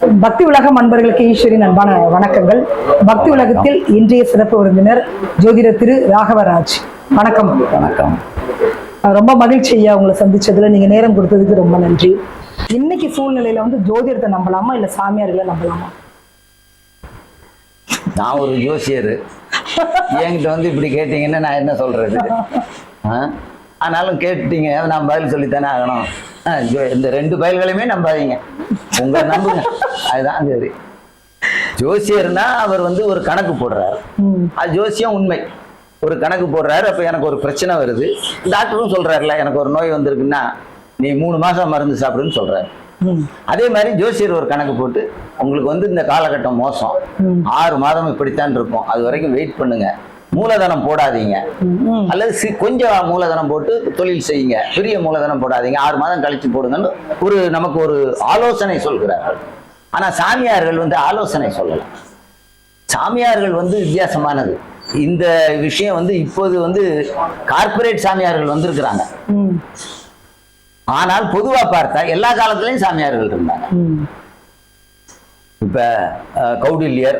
பக்தி உலகம் அன்பர்களுக்கு ஈஸ்வரின் அன்பான வணக்கங்கள். பக்தி உலகத்தில் இன்றைய சிறப்பு விருந்தினர் ஜோதிடர் திரு ராகவராஜ். வணக்கம். வணக்கம். ரொம்ப மகிழ்ச்சி ஐயா உங்களை சந்திச்சதுல. நீங்க நேரம் கொடுத்ததுக்கு ரொம்ப நன்றி. இன்னைக்கு சூழ்நிலையில வந்து ஜோதிடத்தை நம்பலாமா இல்ல சாமியார்களை நம்பலாமா? நான் ஒரு ஜோசியர். என்கிட்ட வந்து இப்படி கேட்டீங்கன்னா நான் என்ன சொல்றது? ஆனாலும் கேட்டீங்க நான் பதில் சொல்லித்தானே ஆகணும். இந்த ரெண்டு பயல்களையுமே நம்பாதீங்க. உங்க நம்புங்க. அதுதான் சரி. ஜோசியர்னா அவர் வந்து ஒரு கணக்கு போடுறாரு. அது ஜோசியம் உண்மை. ஒரு கணக்கு போடுறாரு அப்ப எனக்கு ஒரு பிரச்சனை வருது. டாக்டரும் சொல்றாருல எனக்கு ஒரு நோய் வந்திருக்குன்னா நீ மூணு மாசம் மருந்து சாப்பிடுன்னு சொல்றாரு. அதே மாதிரி ஜோசியர் ஒரு கணக்கு போட்டு உங்களுக்கு வந்து இந்த காலகட்டம் மோசம். ஆறு மாதம் இப்படித்தான் இருக்கும். அது வரைக்கும் வெயிட் பண்ணுங்க. மூலதனம் போடாதீங்க. அல்லது கொஞ்சம் மூலதனம் போட்டு தொழில் செய்யுங்க. பெரிய மூலதனம் போடாதீங்க. ஆறு மாதம் கழிச்சு போடுங்கன்னு ஒரு நமக்கு ஒரு ஆலோசனை சொல்கிறார்கள். ஆனா சாமியார்கள் வந்து ஆலோசனை சொல்லலாம் சாமியார்கள் வந்து வித்தியாசமானது. இந்த விஷயம் வந்து இப்போது வந்து கார்ப்பரேட் சாமியார்கள் வந்திருக்கிறாங்க. ஆனால் பொதுவா பார்த்தா எல்லா காலத்திலயும் சாமியார்கள் இருந்தாங்க. இப்ப கௌடில்யர்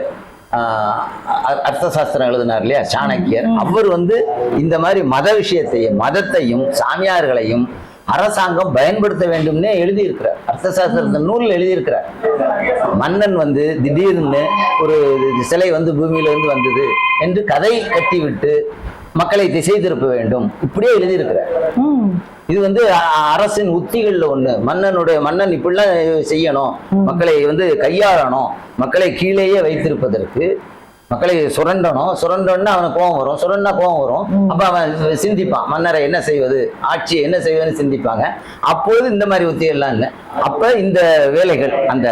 அர்த்த சாஸ்திரம் எழுதினார் இல்லையா சாணக்கியர். அவர் வந்து இந்த மாதிரி மத விஷயத்தையும் மதத்தையும் சாமியார்களையும் அரசாங்கம் பயன்படுத்த வேண்டும்னே எழுதியிருக்கிறார். அர்த்த சாஸ்திரத்தின் நூலில் எழுதியிருக்கிறார். மன்னன் வந்து திடீர்னு ஒரு சிலை வந்து பூமியில இருந்து வந்தது என்று கதை கட்டிவிட்டு மக்களை திசை திருப்ப வேண்டும். இப்படியே எழுதியிருக்கிறார். இது வந்து அரசின் உத்திகள்ல ஒண்ணு. மன்னனுடைய மன்னன் இப்படிலாம் செய்யணும். மக்களை வந்து கையாளணும். மக்களை கீழேயே வைத்திருப்பதற்கு மக்களை சுரண்டணும். சுரண்டோன்னா அவனுக்கு கோவம் வரும். சுரண்டா கோவம் வரும். அப்ப அவன் சிந்திப்பான். மன்னரை என்ன செய்வது? ஆட்சி என்ன செய்வதுன்னு சிந்திப்பாங்க. அப்போது இந்த மாதிரி உத்தி எல்லாம் இல்லை. அப்ப இந்த வேலைகள் அந்த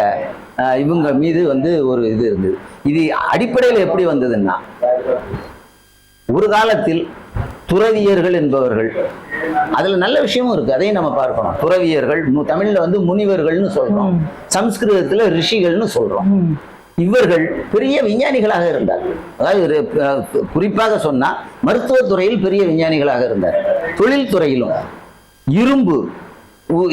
இவங்க மீது வந்து ஒரு இது இருந்தது. இது அடிப்படையில் எப்படி வந்ததுன்னா ஒரு காலத்தில் துறவியர்கள் என்பவர்கள் அதுல நல்ல விஷயமும் இருக்கு அதையும் நம்ம பார்க்கணும். துறவியர்கள் தமிழ்ல வந்து முனிவர்கள்னு சொல்றோம். சம்ஸ்கிருதத்துல ரிஷிகள்னு சொல்றோம். இவர்கள் பெரிய விஞ்ஞானிகளாக இருந்தார்கள் அதாவது ஒரு, குறிப்பாக சொன்னா மருத்துவத்துறையில் பெரிய விஞ்ஞானிகளாக இருந்தார். தொழில்துறையிலும் இரும்பு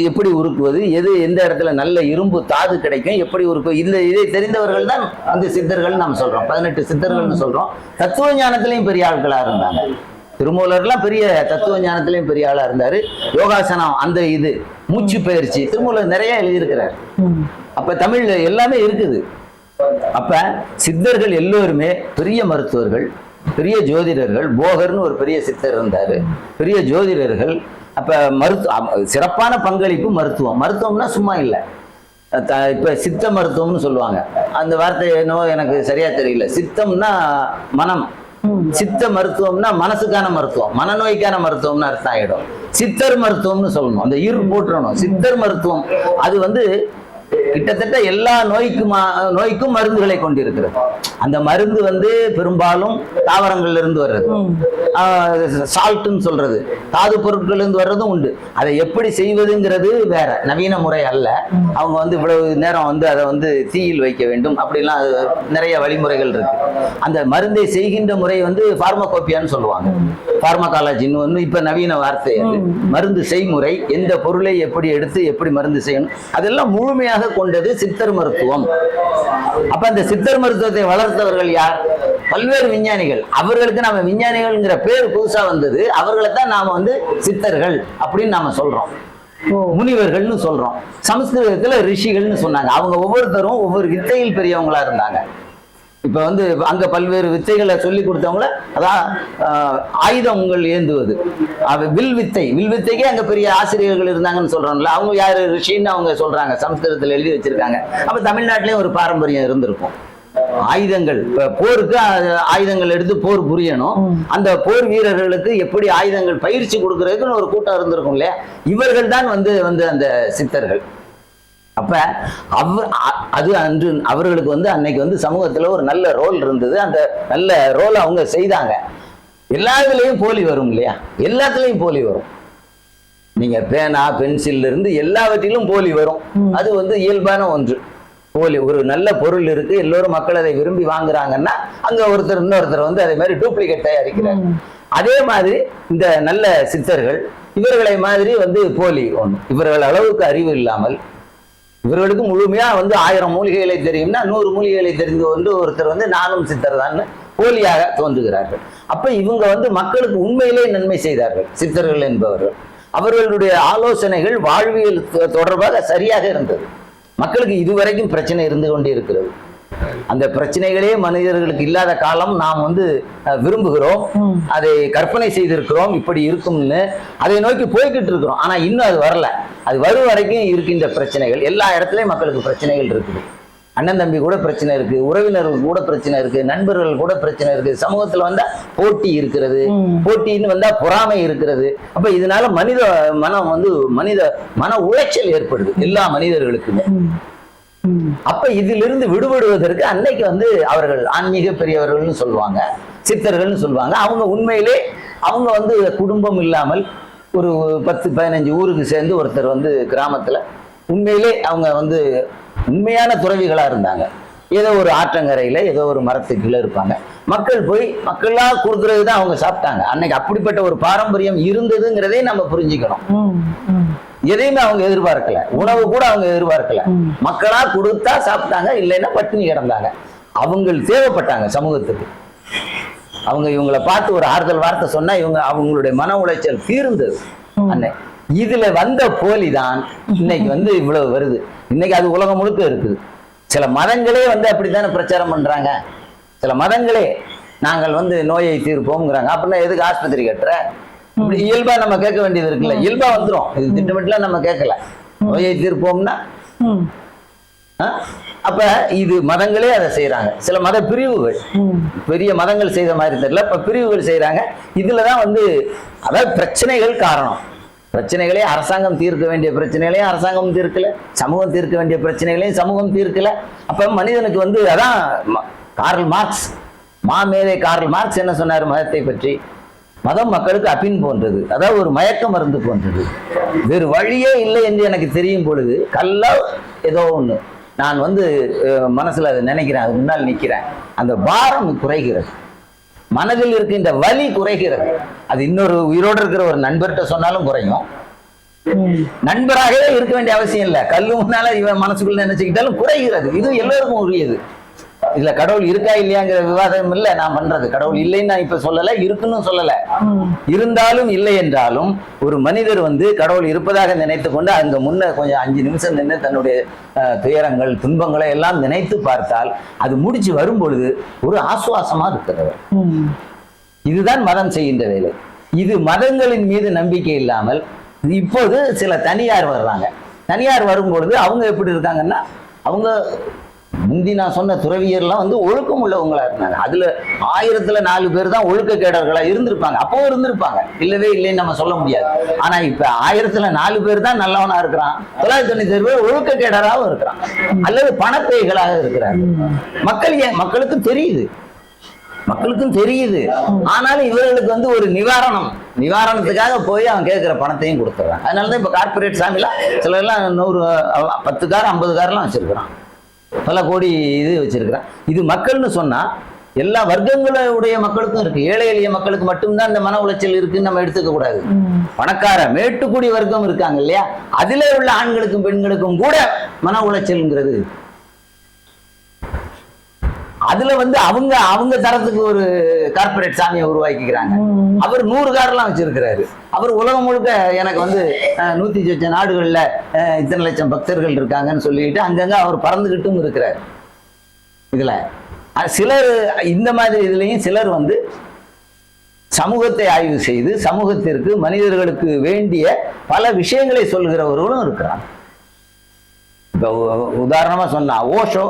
எப்படி உருக்குவது எது எந்த இடத்துல நல்ல இரும்பு தாது கிடைக்கும் எப்படி உருக்கு இந்த இதை தெரிந்தவர்கள் தான் அந்த சித்தர்கள் நாம் சொல்றோம். பதினெட்டு சித்தர்கள்னு சொல்றோம். தத்துவ ஞானத்திலையும் பெரிய ஆட்களா இருந்தாங்க. திருமூலர்லாம் பெரிய தத்துவ ஞானத்திலையும் பெரிய ஆளா இருந்தாரு. யோகாசனம் அந்த இது மூச்சு பயிற்சி திருமூலர் நிறைய எழுதியிருக்கிறார். அப்ப தமிழ்ல எல்லாமே இருக்குது. அப்ப சித்தர்கள் எல்லோருமே பெரிய மருத்துவர்கள் பெரிய ஜோதிடர்கள் போகர்னு ஒரு பெரிய சித்தர் இருந்தாரு. பெரிய ஜோதிடர்கள் அப்ப மருத்துவ சிறப்பான பங்களிப்பு மருத்துவம். மருத்துவம்னா சும்மா இல்லை. த- இப்ப சித்த மருத்துவம்னு சொல்லுவாங்க. அந்த வார்த்தை என்னவோ எனக்கு சரியா தெரியல. சித்தம்னா மனம். சித்த மருத்துவம்னா மனசுக்கான மருத்துவம். மனநோய்க்கான மருத்துவம்னு அர்த்தம் ஆயிடும். சித்தர் மருத்துவம்னு சொல்லணும். அந்த இரு போட்டுறணும் சித்தர் மருத்துவம். அது வந்து கிட்டத்தட்ட எல்லா நோய்க்குமா நோய்க்கும் மருந்துகளை கொண்டிருக்கிறது. அந்த மருந்து வந்து பெரும்பாலும் தாவரங்கள்ல இருந்து வர்றது. ம், சால்ட்னு சொல்றது. தாது பொருட்கள் இருந்து வர்றதும் உண்டு. அதை எப்படி செய்வதுங்கிறது வேற. நவீன முறை அல்ல. அவங்க வந்து இவ்வளவு நேரம் வந்து அதை வந்து தீயில் வைக்க வேண்டும். அப்படிலாம் நிறைய வழிமுறைகள் இருக்கு. அந்த மருந்தை செய்கின்ற முறை வந்து பார்மகோப்பியான்னு சொல்லுவாங்க. பார்மகாலஜின்னு வந்து இப்ப நவீன வார்த்தை அது. மருந்து செய்முறை எந்த பொருளை எப்படி எடுத்து எப்படி மருந்து செய்யணும் அதெல்லாம் முழுமையாக கொண்டது சித்தர் மருத்துவம். அப்ப அந்த சித்தர் மருத்துவத்தை வளர்த்தவர்கள் யார்? பல்வேறு விஞ்ஞானிகள். அவர்களுக்கு நாம விஞ்ஞானிகள்ங்கிற பேர் புதுசா வந்தது. அவர்களை தான் நாம வந்து சித்தர்கள் அப்படின்னு நாம சொல்றோம். முனிவர்கள்னு சொல்றோம். சமஸ்கிருதத்துல ரிஷிகள்னு சொன்னாங்க. அவங்க ஒவ்வொருத்தரும் ஒவ்வொரு வித்தையில் பெரியவங்களா இருந்தாங்க. இப்ப வந்து அங்க பல்வேறு வித்தைகளை சொல்லி கொடுத்தவங்கள அதான் ஆயுதங்கள் ஏந்துவது. வில் வித்தை. வில் வித்தைக்கே அங்க பெரிய ஆசிரியர்கள் இருந்தாங்கன்னு சொல்றோம்ல அவங்க யாரு? ரிஷின்னு அவங்க சொல்றாங்க சமஸ்கிருதத்துல எழுதி வச்சிருக்காங்க. அப்ப தமிழ்நாட்டிலயும் ஒரு பாரம்பரியம் இருந்திருக்கும். ஆயுதங்கள். இப்ப போருக்கு ஆயுதங்கள் எடுத்து போர் புரியணும். அந்த போர் வீரர்களுக்கு எப்படி ஆயுதங்கள் பயிற்சி கொடுக்கறதுக்குன்னு ஒரு கூட்டம் இருந்திருக்கும் இல்லையா? இவர்கள் தான் வந்து வந்து அந்த சித்தர்கள். அப்ப அவ அது அன்று அவர்களுக்கு வந்து அன்னைக்கு வந்து சமூகத்துல ஒரு நல்ல ரோல் இருந்தது. அந்த நல்ல ரோல் அவங்க செய்தாங்க. எல்லாத்துலயும் போலி வரும் இல்லையா? எல்லாத்துலயும் போலி வரும். நீங்க பேனா பென்சில்ல இருந்து எல்லாவற்றிலும் போலி வரும். அது வந்து இயல்பான ஒன்று. போலி ஒரு நல்ல பொருள் இருக்கு. எல்லோரும் மக்கள் அதை விரும்பி வாங்குறாங்கன்னா அங்க ஒருத்தர் இன்னொருத்தர் வந்து அதே மாதிரி டூப்ளிகேட் தயாரிக்கிறார். அதே மாதிரி இந்த நல்ல சித்தர்கள் இவர்களை மாதிரி வந்து போலி ஒன்று. இவர்கள் அளவுக்கு அறிவு இல்லாமல் இவர்களுக்கு முழுமையா வந்து ஆயிரம் மூலிகைகளை தெரியும்னா நூறு மூலிகைகளை தெரிந்து கொண்டு ஒருத்தர் வந்து நானும் சித்தர் தான் போலியாக தோன்றுகிறார்கள். அப்ப இவங்க வந்து மக்களுக்கு உண்மையிலே நன்மை செய்தார்கள் சித்தர்கள் என்பவர்கள். அவர்களுடைய ஆலோசனைகள் வாழ்வியல் தொடர்பாக சரியாக இருந்தது. மக்களுக்கு இதுவரைக்கும் பிரச்சனை இருந்து கொண்டே இருக்கிறது அந்த பிரச்சனைகளே மனிதர்களுக்கு இல்லாத காலம் நாம் வந்து விரும்புகிறோம். அதை கற்பனை செய்திருக்கிறோம். இப்படி இருக்கும்னு அதை நோக்கி போய்கிட்டு இருக்கிறோம். ஆனா இன்னும் அது வரல. அது வரும் வரைக்கும் இருக்கின்ற பிரச்சனைகள். எல்லா இடத்துலயும் மக்களுக்கு பிரச்சனைகள் இருக்குது. அண்ணன் தம்பி கூட பிரச்சனை இருக்கு. உறவினர்கள் கூட பிரச்சனை இருக்கு. நண்பர்கள் கூட பிரச்சனை இருக்கு. சமூகத்துல வந்தா போட்டி இருக்கிறது. போட்டின்னு வந்தா பொறாமை இருக்கிறது. அப்ப இதனால மனித மனம் வந்து மனித மன உளைச்சல் ஏற்படுது. எல்லா மனிதர்களுக்குமே. அப்ப இதிலிருந்து விடுபடுவதற்கு அன்னைக்கு வந்து அவர்கள் ஆன்மீக பெரியவர்கள்னு சொல்லுவாங்க சித்தர்கள்னு சொல்லுவாங்க. அவங்க உண்மையிலே அவங்க வந்து குடும்பம் இல்லாமல் ஒரு பத்து பதினஞ்சு ஊருக்கு சேர்ந்து ஒருத்தர் வந்து கிராமத்துல உண்மையிலே அவங்க வந்து உண்மையான துறவிகளா இருந்தாங்க. ஏதோ ஒரு ஆற்றங்கரையில ஏதோ ஒரு மரத்துக்கு கீழே இருப்பாங்க. மக்கள் போய் மக்களாக கொடுக்குறது தான் அவங்க சாப்பிட்டாங்க. அன்னைக்கு அப்படிப்பட்ட ஒரு பாரம்பரியம் இருந்ததுங்கிறதே நம்ம புரிஞ்சுக்கணும். எதையுமே அவங்க எதிர்பார்க்கல. உணவு கூட அவங்க எதிர்பார்க்கல. மக்களா கொடுத்தா சாப்பிட்டாங்க இல்லைன்னா பட்டினி கிடந்தாங்க அவங்க தேவைப்பட்டாங்க சமூகத்துக்கு. அவங்க இவங்களை பார்த்து ஒரு ஆறுதல் வார்த்தை சொன்னா இவங்க அவங்களுடைய மன உளைச்சல் தீர்ந்தது அன்னை இதுல வந்த போலி தான் இன்னைக்கு வந்து இவ்வளவு வருது. இன்னைக்கு அது உலகம் முழுக்க இருக்குது. சில மதங்களே வந்து அப்படித்தானே பிரச்சாரம் பண்றாங்க. சில மதங்களே நாங்கள் வந்து நோயை தீர்ப்போம்ங்கிறாங்க. அப்படின்னா எதுக்கு ஆஸ்பத்திரி கட்டுற? இயல்பா நம்ம கேட்க வேண்டியது இருக்குல்ல. இயல்பா வந்துரும். இது திட்டமிட்டுலாம் நம்ம கேட்கல. நோயை தீர்ப்போம்னா? அப்ப இது மதங்களே அதை செய்யறாங்க சில மத பிரிவுகள். பெரிய மதங்கள் செய்த மாதிரி தெரியல. இப்ப பிரிவுகள் செய்யறாங்க இதுலதான் வந்து அதாவது பிரச்சனைகள் காரணம். பிரச்சனைகளே அரசாங்கம் தீர்க்க வேண்டிய பிரச்சனைகளையும் அரசாங்கம் தீர்க்கல. சமூகம் தீர்க்க வேண்டிய பிரச்சனைகளையும் சமூகம் தீர்க்கல. அப்ப மனிதனுக்கு வந்து அதான் கார்ல் மார்க்ஸ். மாமேதை கார்ல் மார்க்ஸ் என்ன சொன்னார் மதத்தை பற்றி? மதம் மக்களுக்கு அப்பின் போன்றது. அதாவது ஒரு மயக்க மருந்து போன்றது. வேறு வழியே இல்லை என்று எனக்கு தெரியும் பொழுது கல்லா ஏதோ ஒண்ணு. நான் வந்து மனசில் மனசுல அதை நினைக்கிறேன். அது முன்னால் நிக்கிறேன். அந்த பாரம் குறைகிறது. மனதில் இருக்கின்ற வலி குறைகிறது. அது இன்னொரு உயிரோடு இருக்கிற ஒரு நண்பர்கிட்ட சொன்னாலும் குறையும். நண்பராகவே இருக்க வேண்டிய அவசியம் இல்லை. கல்லு முன்னால இவன் மனசுக்குள்ள நினைச்சுக்கிட்டாலும் குறைகிறது. இது எல்லோருக்கும் உரியது. இதுல கடவுள் இருக்கா இல்லையாங்கிற விவாதம் இல்லை நான் பண்றது. கடவுள் இல்லைன்னு நான் இப்ப சொல்லல இருக்குன்னு சொல்லல. இருந்தாலும் இல்லை என்றாலும் ஒரு மனிதர் வந்து கடவுள் இருப்பதாக நினைத்து கொண்டு அங்க முன்ன கொஞ்சம் அஞ்சு நிமிஷம் நின்று தன்னுடைய துயரங்கள் துன்பங்களை எல்லாம் நினைத்து பார்த்தால் அது முடிச்சு வரும் பொழுது ஒரு ஆசுவாசமா இருக்கிறவர் ம். இதுதான் மதம் செய்கின்ற வேலை. இது மதங்களின் மீது நம்பிக்கை இல்லாமல் இப்போது சில தனியார் வர்றாங்க. தனியார் வரும்பொழுது அவங்க எப்படி இருக்காங்கன்னா அவங்க முந்தி நான் சொன்ன துறவியர்லாம் வந்து ஒழுக்கம் உள்ளவங்களா இருந்தாங்க. அதுல ஆயிரத்துல நாலு பேர் தான் ஒழுக்க கேடர்களா இருந்திருப்பாங்க. அப்போ இருந்திருப்பாங்க. இல்லவே இல்லைன்னு நம்ம சொல்ல முடியாது. ஆனா இப்ப ஆயிரத்துல நாலு பேர் தான் நல்லவனா இருக்கிறான். தொள்ளாயிரத்தி தொண்ணூத்தி பேர் ஒழுக்க கேடராகவும் இருக்கிறான். அல்லது பணப்பேய்களாக இருக்கிறார் மக்கள் ஏன்? மக்களுக்கு தெரியுது. மக்களுக்கும் தெரியுது. ஆனாலும் இவர்களுக்கு வந்து ஒரு நிவாரணம். நிவாரணத்துக்காக போய் அவன் கேட்கிற பணத்தையும் கொடுத்துட்றான். அதனாலதான் இப்ப கார்பரேட் சாமிலாம் சிலர்லாம் நூறு பத்து கார் ஐம்பது கார்லாம் வச்சிருக்கிறான். பல கோடி இது வச்சிருக்கிறான். இது மக்கள்னு சொன்னா எல்லா வர்க்கங்களுடைய மக்களுக்கும் இருக்கு. ஏழை எளிய மக்களுக்கு மட்டும்தான் இந்த மன உளைச்சல் இருக்குன்னு நம்ம எடுத்துக்க கூடாது. பணக்கார மேட்டுக்குடி வர்க்கம் இருக்காங்க இல்லையா? அதிலே உள்ள ஆண்களுக்கும் பெண்களுக்கும் கூட மன உளைச்சல்ங்கிறது. அதுல வந்து அவங்க அவங்க தரத்துக்கு ஒரு கார்ப்பரேட் சாமியை உருவாக்கிக்கிறாங்க. அவர் நூறு கார்லாம் வச்சிருக்கிறாரு. அவர் உலகம் முழுக்க எனக்கு வந்து நூத்தி சொச்ச நாடுகள்ல இத்தனை லட்சம் பக்தர்கள் இருக்காங்கன்னு சொல்லிட்டு அங்கங்க அவர் பறந்துகிட்டும் இருக்கிறார். இதுல. சிலர் இந்த மாதிரி இதுலயும் சிலர் வந்து சமூகத்தை ஆய்வு செய்து சமூகத்திற்கு மனிதர்களுக்கு வேண்டிய பல விஷயங்களை சொல்கிறவர்களும் இருக்கிறாங்க. இப்போ உதாரணமாக சொன்னால் ஓஷோ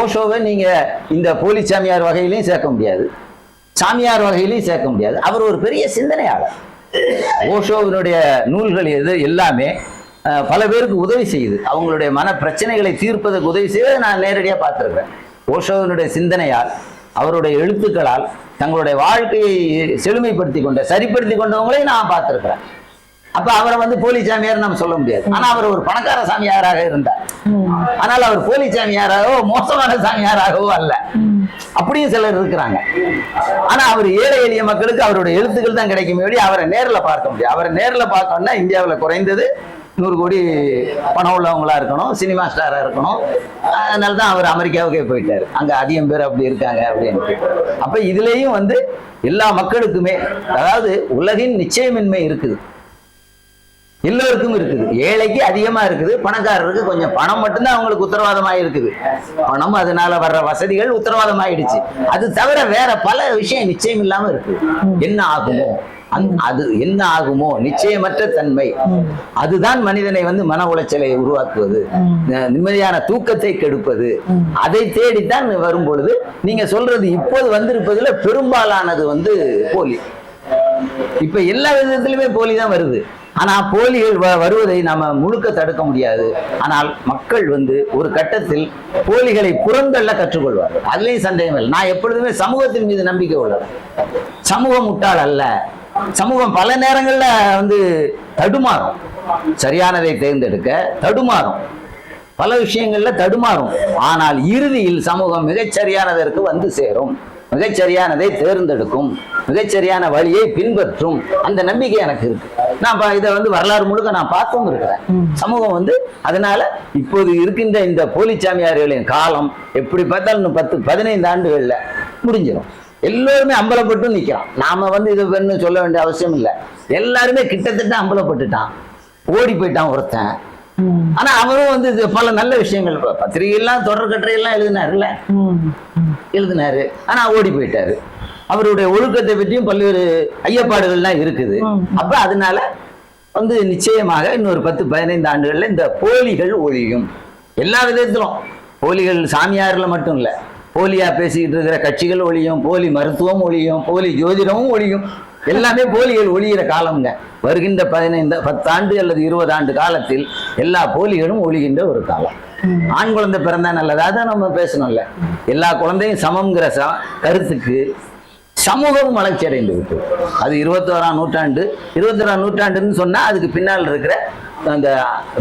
ஓஷோவை நீங்கள் இந்த போலி சாமியார் வகையிலையும் சேர்க்க முடியாது. சாமியார் வகையிலையும் சேர்க்க முடியாது. அவர் ஒரு பெரிய சிந்தனையாளர். ஓஷோவினுடைய நூல்கள் எது எல்லாமே பல பேருக்கு உதவி செய்யுது. அவங்களுடைய மன பிரச்சனைகளை தீர்ப்பதற்கு உதவி செய்வதை நான் நேரடியாக பார்த்துருக்கேன் ஓஷோவினுடைய சிந்தனையால் அவருடைய எழுத்துக்களால் தங்களுடைய வாழ்க்கையை செழுமைப்படுத்தி கொண்ட சரிப்படுத்தி கொண்டவங்களையும் நான் பார்த்துருக்கிறேன். அப்ப அவரை வந்து போலி சாமியார் நம்ம சொல்ல முடியாது. ஆனா அவர் ஒரு பணக்கார சாமியாராக இருந்தார். ஆனால் அவர் போலி சாமியாராகவோ மோசமான சாமியாராகவோ அல்ல. அப்படியும் சிலர் இருக்கிறாங்க. ஆனா அவர் ஏழை எளிய மக்களுக்கு அவருடைய எழுத்துக்கள் தான் கிடைக்கும் வேண்டி அவரை நேர்ல பார்க்க முடியும் அவரை நேர்ல பார்க்கணும்னா இந்தியாவுல குறைந்தது நூறு கோடி பணம் உள்ளவங்களா இருக்கணும் சினிமா ஸ்டாரா இருக்கணும். அதனால தான் அவர் அமெரிக்காவுக்கே போயிட்டாரு. அங்க அதிகம் பேர் அப்படி இருக்காங்க அப்படின்னு அப்ப இதுலயும் வந்து எல்லா மக்களுக்குமே அதாவது உலகின் நிச்சயமின்மை இருக்குது. எல்லோருக்கும் இருக்குது. ஏழைக்கு அதிகமா இருக்குது பணக்காரருக்கு கொஞ்சம். பணம் மட்டும்தான் அவங்களுக்கு உத்தரவாதமா இருக்குது. பணம் அதனால வர்ற வசதிகள் உத்தரவாதம் ஆயிடுச்சு அது தவிர வேற பல விஷயம் நிச்சயம் இல்லாம இருக்கு. என்ன ஆகுமோ? அது என்ன ஆகுமோ? நிச்சயமற்ற தன்மை. அதுதான் மனிதனை வந்து மன உளைச்சலை உருவாக்குவது. நிம்மதியான தூக்கத்தை கெடுப்பது. அதை தேடித்தான் வரும் பொழுது நீங்க சொல்றது இப்போது வந்திருப்பதுல பெரும்பாலானது வந்து போலி. இப்ப எல்லா விதத்திலுமே போலி தான் வருது. ஆனா போலிகள் வ- வருவதை நாம முழுக்க தடுக்க முடியாது. ஆனால் மக்கள் வந்து ஒரு கட்டத்தில் போலிகளை புறந்தள்ள கற்றுக்கொள்வார்கள் அதுலேயும் சந்தேகம் இல்லை. நான் எப்பொழுதுமே சமூகத்தின் மீது நம்பிக்கை உள்ளவன். சமூகம் முட்டாள் அல்ல. சமூகம் பல நேரங்களில் வந்து தடுமாறும். சரியானதை தேர்ந்தெடுக்க தடுமாறும். பல விஷயங்கள்ல தடுமாறும். ஆனால் இறுதியில் சமூகம் மிகச்சரியானதற்கு வந்து சேரும். மிகச்சரியானதை தேர்ந்தெடுக்கும் மிகச்சரியான வழியை பின்பற்றும் அந்த நம்பிக்கை எனக்கு இருக்கு. நான் இதை வந்து வரலாறு முழுக்க நான் பார்த்தும் இருக்கிறேன். சமூகம் வந்து அதனால இப்போது இருக்கின்ற இந்த போலிச்சாமியார்களின் காலம் எப்படி பார்த்தாலும் இன்னும் பத்து பதினைந்து ஆண்டுகள்ல முடிஞ்சிடும் எல்லோருமே அம்பலப்பட்டு நிக்கிறான். நாம வந்து இது வேணும்னு சொல்ல வேண்டிய அவசியம் இல்லை. எல்லாருமே கிட்டத்தட்ட அம்பலப்பட்டுட்டான். ஓடி போயிட்டான் ஒருத்தன். ஆனா அவரும் வந்து பல நல்ல விஷயங்கள். பத்திரிகையெல்லாம் தொடர் கட்டுரையெல்லாம் எழுதினாருல்ல. எழுதினாரு. ஆனா ஓடி போயிட்டாரு. அவருடைய ஒழுக்கத்தை பற்றியும் பல்வேறு ஐயப்பாடுகள்லாம் இருக்குது. அப்ப அதனால வந்து நிச்சயமாக இன்னொரு பத்து பதினைந்து ஆண்டுகள்ல இந்த போலிகள் ஒழியும். எல்லா விதத்திலும். போலிகள் சாமியார்ல மட்டும் இல்ல. போலியா பேசிக்கிட்டு இருக்கிற கட்சிகள் ஒழியும் போலி மருத்துவம் ஒழியும் போலி ஜோதிடமும் ஒழியும். எல்லாமே போலிகள் ஒழிகிற காலம்ங்க. வருகின்ற பதினைந்து பத்தாண்டு அல்லது இருபது ஆண்டு காலத்தில் எல்லா போலிகளும் ஒழிகின்ற ஒரு காலம். ஆண் குழந்தை பிறந்தா நல்லதா தான் நம்ம பேசணும்ல. எல்லா குழந்தையும் சமம்ங்கிற ச கருத்துக்கு சமூகம் வளர்ச்சி அடைந்து விட்டு அது இருபத்தோராம் நூற்றாண்டு இருபத்தோராம் நூற்றாண்டுன்னு சொன்னா அதுக்கு பின்னால் இருக்கிற அந்த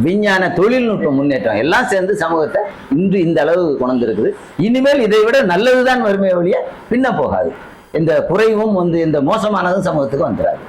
விஞ்ஞான தொழில்நுட்ப முன்னேற்றம் எல்லாம் சேர்ந்து சமூகத்தை இன்று இந்த அளவு கொண்டிருக்குது இனிமேல் இதை விட நல்லதுதான் வறுமை ஒழிய பின்ன போகாது. இந்த குறைவும் வந்து இந்த மோசமானதும் சமூகத்துக்கு வந்துடாது.